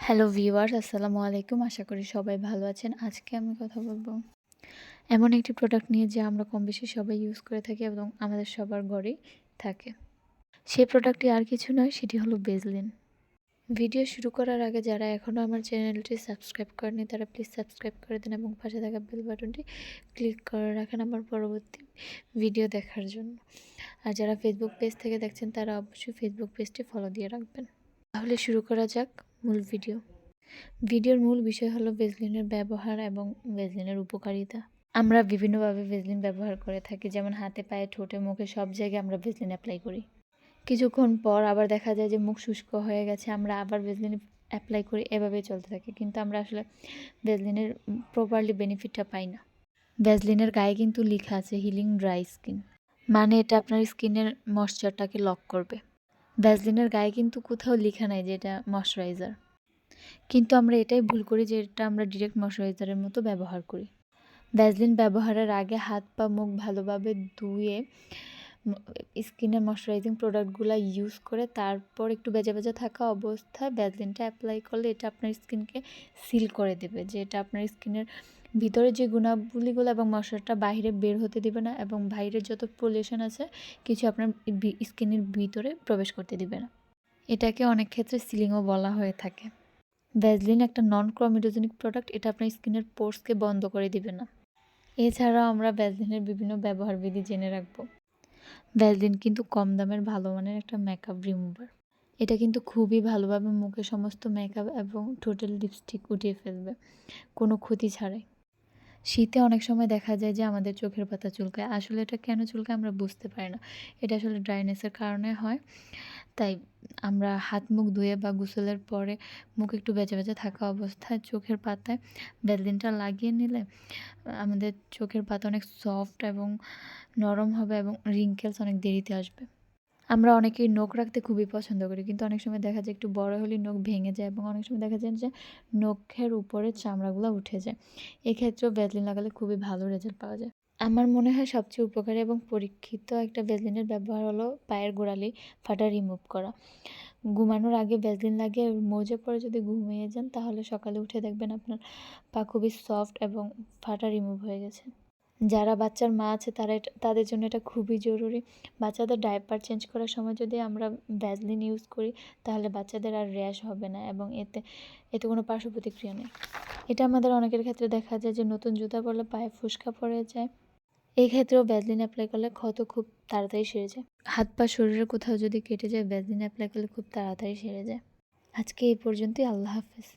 Hello viewers, আসসালামু আলাইকুম। আশা করি সবাই ভালো আছেন। আজকে আমি কথা বলব এমন একটি প্রোডাক্ট নিয়ে যা আমরা কম বেশি সবাই ইউজ করে থাকি এবং আমাদের সবার ঘরেই থাকে। সেই প্রোডাক্টটি আর কিছু নয়, সেটি হলো বেজলিন ভিডিও শুরু করার আগে যারা এখনও আমার চ্যানেলটি সাবস্ক্রাইব করেনি তারা প্লিজ সাবস্ক্রাইব করে দিন এবং পাশে থাকা বেল বাটনটি ক্লিক করে রাখেন আমার পরবর্তী ভিডিও দেখার জন্য। আর যারা ফেসবুক পেজ থেকে দেখছেন, তারা অবশ্যই ফেসবুক পেজটি ফলো দিয়ে রাখবেন। তাহলে শুরু করা যাক। মূল ভিডিও। ভিডিওর মূল বিষয় হলো ভেজলিনের ব্যবহার এবং ভেজলিনের উপকারিতা। আমরা বিভিন্নভাবে ভেজলিন ব্যবহার করে থাকি, যেমন হাতে, পায়ে, ঠোঁটে, মুখে সব জায়গায় আমরা ভেজলিন অ্যাপ্লাই করি। কিছুক্ষণ পর আবার দেখা যায় যে মুখ শুষ্ক হয়ে গেছে, আমরা আবার ভেজলিন অ্যাপ্লাই করি, এভাবেই চলতে থাকে। কিন্তু আমরা আসলে ভেজলিনের প্রপারলি বেনিফিটটা পাই না। ভেজলিনের গায়ে কিন্তু লেখা আছে হিলিং ড্রাই স্কিন মানে এটা আপনার স্কিনের ময়শ্চারটাকে লক করবে। ভ্যাসলিনের গায়ে কিন্তু কোথাও লেখা নাই যে এটা ময়শ্চারাইজার। কিন্তু আমরা এটাই ভুল করি যে এটা আমরা ডিরেক্ট ময়শ্চারাইজারের মতো ব্যবহার করি। ভ্যাসলিন ব্যবহারের আগে হাত পা মুখ ভালোভাবে ধুয়ে স্কিনের ময়শ্চারাইজিং প্রোডাক্টগুলো ইউজ করে তারপর একটু বেজা বেজা থাকা অবস্থায় ভ্যাসলিনটা অ্যাপ্লাই করলে এটা আপনার স্কিনকে সিল করে দেবে। যে এটা আপনার স্কিনের ভিতরে যে গুণাবলীগুলো এবং মশলাটা বাইরে বের হতে দিবে না এবং বাইরের যত পলিউশন আছে, কিছু আপনার স্কিনের ভিতরে প্রবেশ করতে দিবে না। এটাকে অনেক ক্ষেত্রে সিলিংও বলা হয়ে থাকে। ভ্যাজলিন একটা নন ক্রমিডোজেনিক প্রোডাক্ট এটা আপনার স্কিনের পোর্সকে বন্ধ করে দিবে না। এছাড়াও আমরা ভ্যাজলিনের বিভিন্ন ব্যবহার বিধি জেনে রাখব। ভ্যাজলিন কিন্তু কম দামের ভালো মানের একটা মেকআপ রিমুভার এটা কিন্তু খুবই ভালোভাবে মুখে সমস্ত মেকআপ এবং টোটাল লিপস্টিক উঠিয়ে ফেলবে, কোনো ক্ষতি ছাড়াই। শীতে অনেক সময় দেখা যায় যে আমাদের চোখের পাতা চুলকায়। আসলে এটা কেন চুলকায় আমরা বুঝতে পারি না। এটা আসলে ড্রাইনেসের কারণে হয়। তাই আমরা হাত মুখ ধুয়ে বা গোসলের পরে মুখ একটু বেঁচে বেঁচে থাকা অবস্থায় চোখের পাতায় বেলদিনটা লাগিয়ে নিলে, আমাদের চোখের পাতা অনেক সফট এবং নরম হবে এবং রিঙ্কেলস অনেক দেরিতে আসবে। আমরা অনেকেই নখ রাখতে খুবই পছন্দ করি, কিন্তু অনেক সময় দেখা যায় একটু বড় হলে নখ ভেঙে যায় এবং অনেক সময় দেখা যায় যে নখের উপরে চামড়াগুলো উঠে যায়। এক্ষেত্রেও ভ্যাজলিন লাগালে খুবই ভালো রেজাল্ট পাওয়া যায়। আমার মনে হয় সবচেয়ে উপকারী এবং পরীক্ষিত একটা ভ্যাজলিনের ব্যবহার হলো পায়ের গোড়ালি ফাটা রিমুভ করা। ঘুমানোর আগে ভ্যাজলিন লাগিয়ে মোজে পরে যদি ঘুমিয়ে যান, তাহলে সকালে উঠে দেখবেন আপনার পা খুবই সফট এবং ফাটা রিমুভ হয়ে গেছে। যারা বাচ্চার মা আছে, তারা তাদের জন্য এটা খুবই জরুরি। বাচ্চাদের ডাইপার চেঞ্জ করার সময় যদি আমরা ভ্যাজলিন ইউজ করি, তাহলে বাচ্চাদের আর র্যাশ হবে না এবং এতে এতে কোনো পার্শ্ব প্রতিক্রিয়া নেই। এটা আমাদের অনেকের ক্ষেত্রে দেখা যায় যে নতুন জুতা পরলে পায়ে ফুসকা পড়ে যায়। এই ক্ষেত্রেও ভ্যাজলিন অ্যাপ্লাই করলে ক্ষত খুব তাড়াতাড়ি সেরে যায়। হাত পা শরীরের কোথাও যদি কেটে যায় ভ্যাসলিন অ্যাপ্লাই করলে খুব তাড়াতাড়ি সেরে যায়। আজকে এই পর্যন্তই, আল্লাহ হাফেজ।